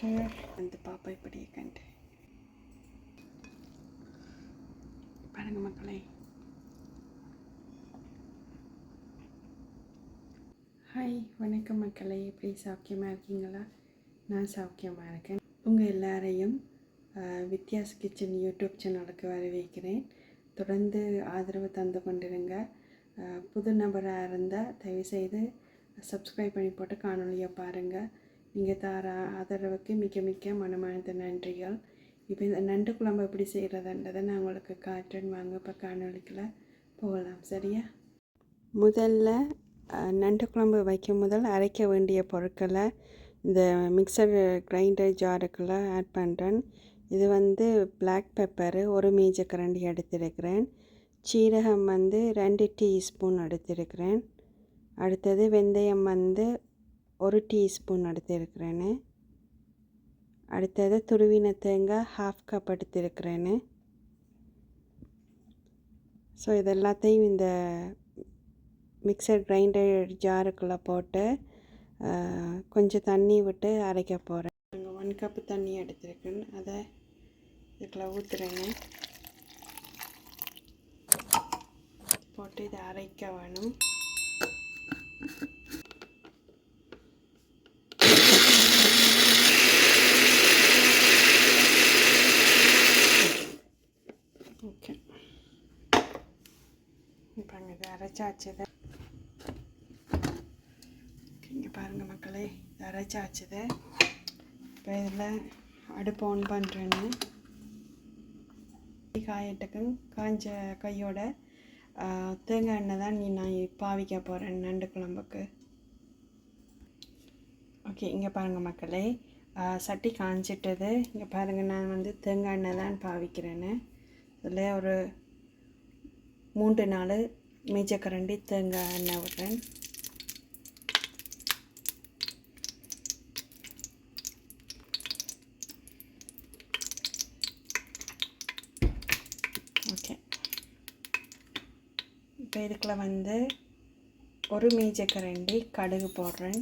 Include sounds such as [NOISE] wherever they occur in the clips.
Share வந்து பாப்பா இப்படி கண்டு பாருங்க மக்களே. ஹாய் வணக்கம் மக்களே. எப்படி சௌக்கியமாக இருக்கீங்களா? நான் சௌக்கியமாக இருக்கேன். உங்கள் எல்லாரையும் வித்தியாஸ் வித்யாஸ் கிச்சன் யூடியூப் சேனலுக்கு வரவேற்கிறேன். தொடர்ந்து ஆதரவு தந்து கொண்டிருங்க. புது நபராக இருந்தால் தயவுசெய்து சப்ஸ்கிரைப் பண்ணி போட்டு காணொலியை பாருங்கள் நீங்கள் தார ஆதரவுக்கு மிக்க மிக்க மனமார்ந்த நன்றிகள். இப்போ இந்த நண்டு குழம்பு எப்படி செய்கிறதுன்றதை நான் உங்களுக்கு காட்டுறேன். வாங்க இப்போ காணொலிக்கில் போகலாம். சரியா? முதல்ல நண்டு குழம்பு வைக்கும் முதல் அரைக்க வேண்டிய பொருட்களை இந்த மிக்சர் கிரைண்டர் ஜாருக்குள்ளே ஆட் பண்ணுறேன் இது வந்து பிளாக் பெப்பரு ஒரு மேஜ கரண்டி எடுத்திருக்கிறேன். சீரகம் வந்து ரெண்டு டீஸ்பூன் எடுத்திருக்கிறேன். அடுத்தது வெந்தயம் வந்து ஒரு டீஸ்பூன் எடுத்திருக்கிறேன்னு அடுத்தது துருவின தேங்காய் ஹாஃப் கப் எடுத்திருக்கிறேன்னு ஸோ இது எல்லாத்தையும் இந்த மிக்சர் கிரைண்டர் ஜாருக்குள்ளே போட்டு கொஞ்சம் தண்ணி விட்டு அரைக்க போகிறேன் நாங்கள் ஒன் கப்பு தண்ணி எடுத்திருக்கேன். அதை இதுக்குள்ள ஊற்றுறேங்க போட்டு இதை அரைக்க வேணும் ஓகே இப்போ அங்கே இது அரைச்சாச்சுது இங்கே பாருங்கள் மக்களே இது அரைச்சாச்சுது இப்போ இதில் அடுப்பு ஆன் பண்ணுறேன்னு காயட்டுக்கு காஞ்ச கையோட தேங்காய் எண்ணெய் தான் நீ நான் பாவிக்க போகிறேன் நண்டு குழம்புக்கு. ஓகே இங்கே பாருங்கள் மக்களே சட்டி காஞ்சிட்டது. இங்கே பாருங்கள் நான் வந்து தேங்காய் எண்ணெய் தான் பாவிக்கிறேன்னு. இதில் ஒரு மூன்று நாலு மீஜக்கரண்டி தேங்காய் எண்ணெய் விடுறேன் ஓகே இப்போ இதுக்குள்ள வந்து ஒரு மீஜக்கரண்டி கடுகு போடுறேன்.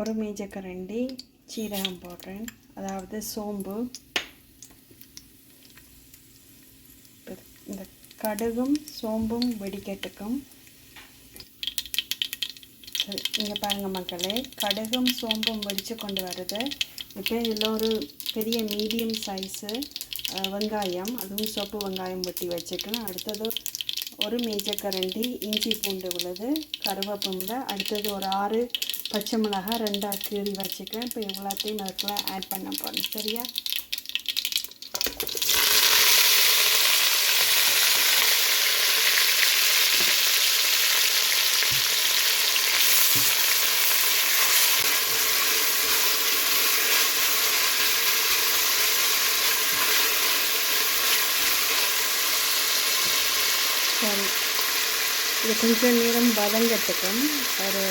ஒரு மீஜக்கரண்டி சீரகம் போடுறேன். அதாவது சோம்பு இப்ப இந்த கடுகும் சோம்பும் வெடிக்கட்டுக்கும். இங்கே பாருங்கள் மக்களே. கடுகும் சோம்பும் வெடித்து கொண்டு வருது. இப்போ இதில் ஒரு பெரிய மீடியம் சைஸு வெங்காயம். அதுவும் சோப்பு வெங்காயம் வெட்டி வச்சுக்கலாம் அடுத்தது ஒரு மேஜக்கரண்டி இஞ்சி பூண்டு உள்ளது கருவேப்பிலை அடுத்தது ஒரு ஆறு பச்சை மிளகாய் ரெண்டாக கீறி வச்சுக்கிறேன். இப்போ இவ்வளோத்தையும் அதுக்குள்ளே ஆட் பண்ண போகிறேன் சரியா? சாரி. இது கொஞ்சம் நேரம் வதங்கத்துக்கும் ஒரு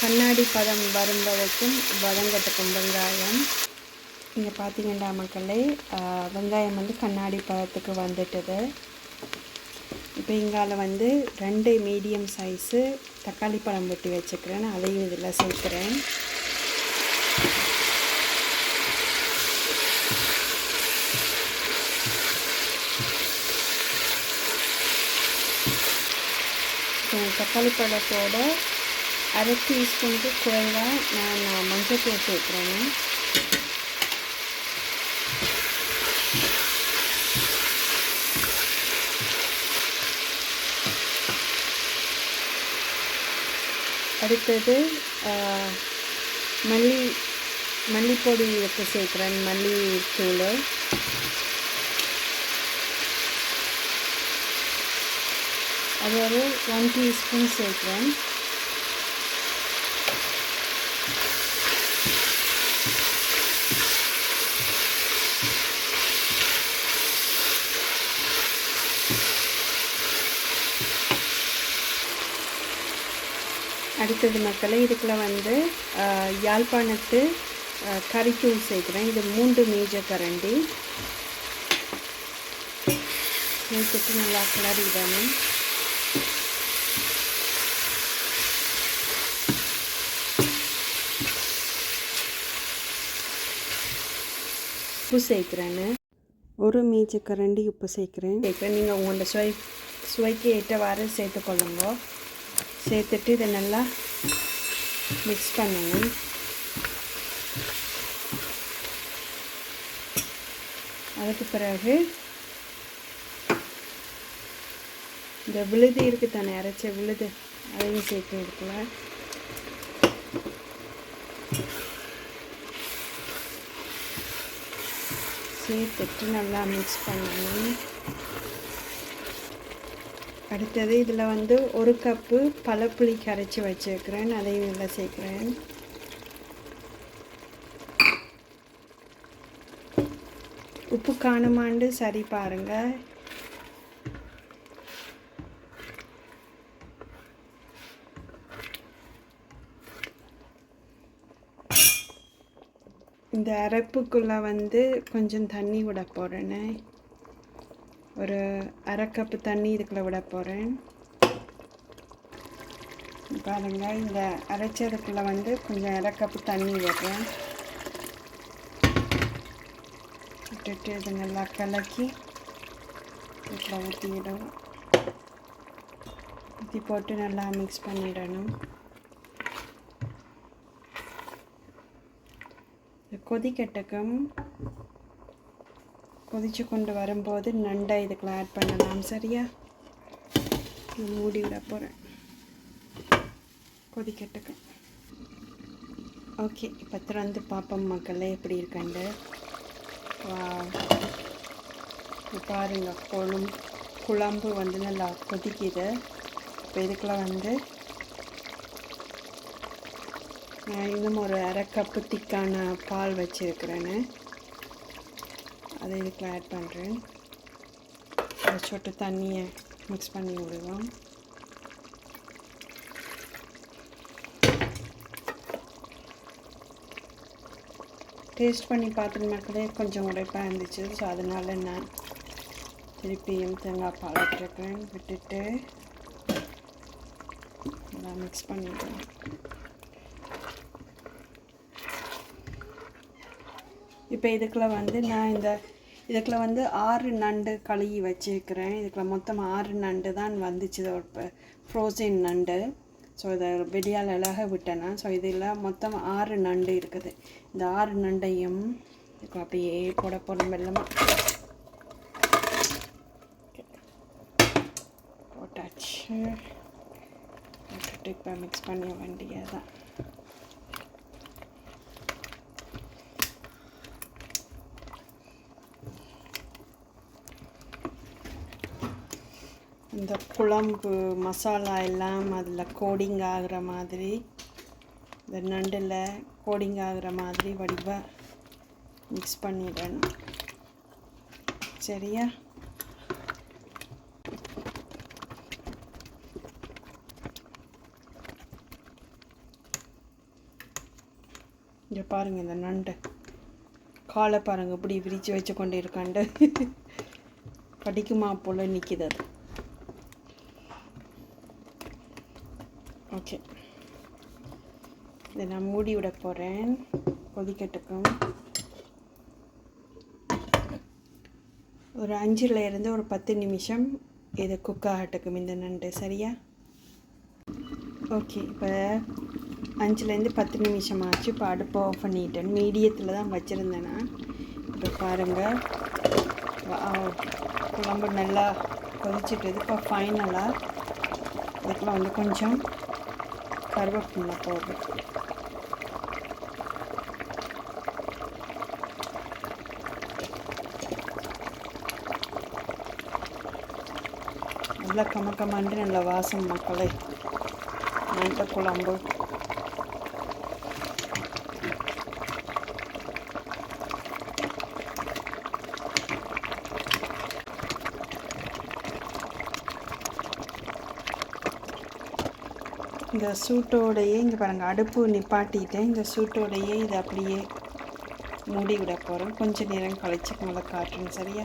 கண்ணாடி பதம் வரும் வரைக்கும் வதங்கட்டுக்கும் வெங்காயம். இங்கே பார்த்தீங்கன்னா மக்களே வெங்காயம் வந்து கண்ணாடி பதத்துக்கு வந்துட்டது. இப்போ இங்கால வந்து ரெண்டு மீடியம் சைஸு தக்காளி பழம் வெட்டி வச்சுக்கிறேன். அதையும் இதில் சேர்க்குறேன். தக்காளி பழத்தோட அரை டீஸ்பூனுக்கு குறைவாக நான் மஞ்சள்தூள் சேர்க்குறேங்க. அடுத்தது மல்லி மல்லிப்பொடி எடுத்து சேர்க்குறேன் மல்லி அது ஒரு ஒன் டீஸ்பூன் சேர்க்குறேன். அடுத்தது மக்களை இதுக்குள்ள வந்து யாழ்ப்பாணத்து ஆஹ், கறித்தூள் சேர்க்குறேன். இது மூன்று மேஜர் கரண்டி. சேர்த்துட்டு நல்லா கிளறி வேணும் உப்பு சேர்க்குறேன்னு. ஒரு மீச்சக்கரண்டி உப்பு சேர்க்குறேன். சேர்க்குறேன் நீங்கள் உங்களோட சுவை சுவைக்கு ஏற்றவாறு சேர்த்துக்கொள்ளுங்க சேர்த்துட்டு இதை நல்லா மிக்ஸ் பண்ணணும் அதுக்கு பிறகு இந்த விழுது இருக்குது தானே அரைச்ச விழுது அதையும் சேர்த்து எடுக்கல சேர்த்துட்டு நல்லா மிக்ஸ் பண்ணணும். அடுத்தது இதில் வந்து ஒரு கப்பு பழப்புளி கரைச்சி வச்சுருக்கிறேன். அதையும் நல்லா சேர்க்குறேன். உப்பு காணுமாண்டு சரி பாருங்கள் இந்த அரைப்புக்குள்ளே வந்து கொஞ்சம் தண்ணி விட போகிறேன்னு ஒரு அரை கப்பு தண்ணி இதுக்குள்ளே விட போகிறேன் பாருங்கள் இந்த அரைச்சதுக்குள்ளே வந்து கொஞ்சம் அரை கப்பு தண்ணி விடுறேன். விட்டுட்டு இது நல்லா கலக்கி இதில் ஊற்றிவிடும் ஊற்றி போட்டு நல்லா மிக்ஸ் பண்ணிடணும். கொதிக்கட்டுக்கும் கொதித்து கொண்டு வரும்போது நண்டை இதுக்குள்ள ஆட் பண்ணலாம். சரியா? நான் மூடி விட போகிறேன் கொதிக்கட்டுக்கும் ஓகே இப்போ திறந்து பார்ப்போம் மக்களே எப்படி இருக்கண்டு வா பாருங்க குழம்பு குழம்பு வந்து நல்லா கொதிக்குது. இப்போ இதுக்குள்ள வந்து இன்னும் ஒரு அரை கப்பு திக்கான பால் வச்சுருக்கிறேன்னு அதை இதுக்கு ஆட் பண்ணுறேன் ஒரு சொட்டு தண்ணியை மிக்ஸ் பண்ணி விடுவோம். டேஸ்ட் பண்ணி பார்த்துட்டு மக்களே கொஞ்சம் உடைப்பாக இருந்துச்சு. ஸோ அதனால் நான் திருப்பியும் தேங்காய் பால் விட்டுருக்கேன் விட்டுட்டு நல்லா மிக்ஸ் பண்ணிவிட்டேன் இப்போ இதுக்குள்ள வந்து நான் இந்த இதுக்குள்ள வந்து ஆறு நண்டு கழுகி வச்சுருக்கிறேன். இதுக்குள்ள மொத்தம் ஆறு நண்டு தான் வந்துச்சு. இப்போ ஒரு ஃப்ரோசன் நண்டு. ஸோ இதை வெடியால் அழகாக விட்டேன்னா ஸோ இதில் மொத்தம் ஆறு நண்டு இருக்குது. இந்த ஆறு நண்டையும் இதுக்கு அப்படியே போட போட வெள்ளமாக போட்டாச்சு. போட்டுட்டு இப்போ மிக்ஸ் பண்ண வேண்டியதான் தான் குழம்பு மசாலா எல்லாம் அதில் கோடிங் ஆகிற மாதிரி இந்த நண்டில் கோடிங் ஆகிற மாதிரி வடிவாக மிக்ஸ் பண்ணிடணும் சரியா? இங்கே பாருங்கள் இந்த நண்டு. காலை பாருங்கள் இப்படி விரித்து வச்சு கொண்டு இருக்காண்டு. [LAUGHS] படிக்குமா போல் நிற்கிது அது ஓகே இதை நான் மூடி விட போகிறேன் கொதிக்கட்டுக்கும் ஒரு அஞ்சில் இருந்து ஒரு பத்து நிமிஷம் இது குக் ஆகட்டுக்கும் இந்த நண்டு சரியா? ஓகே இப்போ அஞ்சுலேருந்து பத்து நிமிஷம் ஆச்சு. இப்போ அடுப்பை ஆஃப் பண்ணிட்டேன். மீடியத்தில் தான் வச்சுருந்தேன் நான். இப்போ பாருங்கள் குழம்பு நல்லா கொதிச்சுட்டு இப்போ ஃபைனலாக இதுக்குள்ள வந்து கொஞ்சம் கருவேப்பிலை போடுறேன் நல்லா கமக்கமாண்டு நல்ல வாசம் மக்களே நண்டு குழம்பு இந்த சூட்டோடையே இங்கே பாருங்கள் அடுப்பு நிப்பாட்டிட்டேன். இந்த சூட்டோடையே இதை அப்படியே மூடி விட போகிறோம் கொஞ்சம் நேரம் கழிச்சு மேலே காட்டுறேன் சரியா?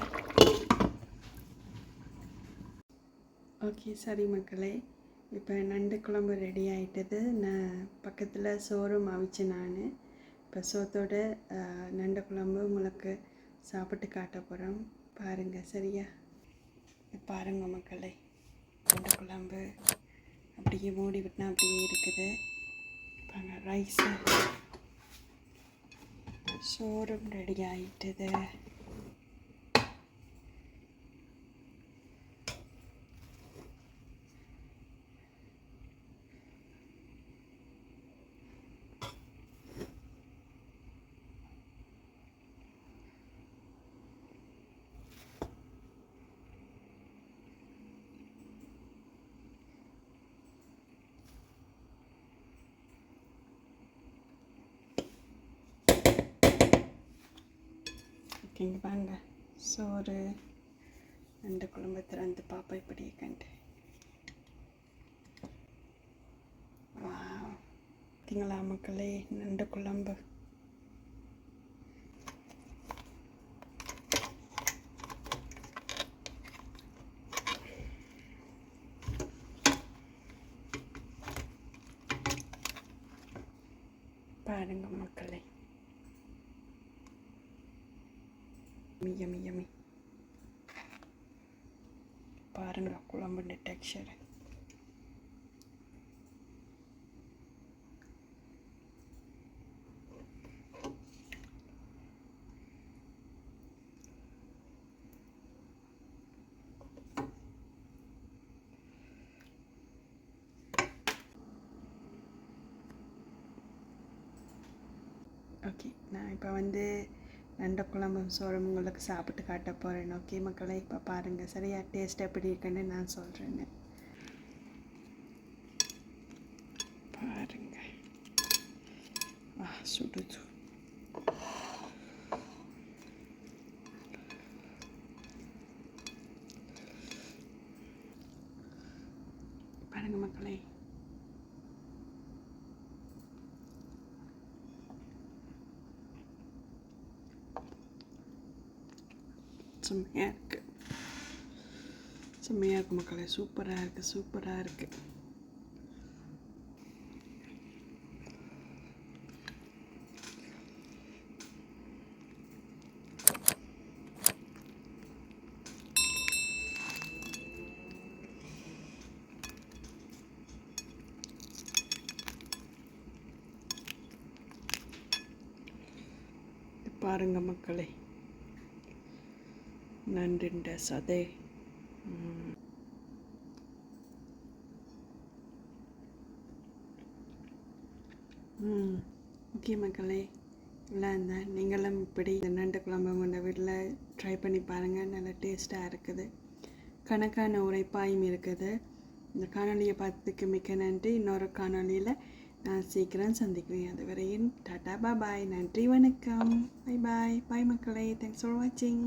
ஓகே சரி மக்களே. இப்போ நண்டு குழம்பு ரெடி ஆகிட்டது நான் பக்கத்தில் சோறும் அவிச்சேன் நான். இப்போ சோத்தோட நண்டு குழம்பு உங்களுக்கு சாப்பிட்டு காட்ட போகிறோம் பாருங்கள் சரியா? பாருங்கள் மக்களே. நண்டு குழம்பு. அப்படியே மூடி விட்டுனா அப்படியே இருக்குது. பாருங்க ரைஸு சோறும் ரெடி ஆயிட்டுது. இருக்கீங்க பாருங்க சோறு நண்டு குழம்பு திறந்து பாப்பா இப்படி கண்டு பார்த்தீங்களா மக்களே நண்டு குழம்பு பாருங்க மக்களே யம்மி யம்மி பாருங்க குழம்புன்ற டெக்ஸ்சர் ஓகே நான் இப்போ வந்து நண்டு குழம்பும் சோறும் உங்களுக்கு சாப்பிட்டு காட்ட போகிறேன் ஓகே மக்களை இப்போ பாருங்கள் சரியா? டேஸ்ட் எப்படி இருக்குன்னு நான் சொல்கிறேன்னு பாருங்க. ஆ சுடுச்சு பாருங்க மக்களை. செம்மையாக இருக்குது செம்மையாக இருக்குது மக்களே சூப்பராக இருக்குது சூப்பராக இருக்குது பாருங்க மக்களே நன்றிண்ட சதை. ம். ஓகே மக்களே நல்லா இருந்தேன் நீங்களும் இப்படி இந்த நண்டு குழம்பு உங்கள் வீட்டில் ட்ரை பண்ணி பாருங்கள் நல்லா டேஸ்ட்டாக இருக்குது. கணக்கான உரைப்பாயும் இருக்குது. இந்த காணொலியை பார்த்ததுக்கு மிக்க நன்றி. இன்னொரு காணொலியில் நான் சீக்கிரம் சந்திக்கிறேன். அது வரையும் டாட்டா பாய் நன்றி வணக்கம். பை பாய் பாய் மக்களே. தேங்க்ஸ் ஃபார் வாட்சிங்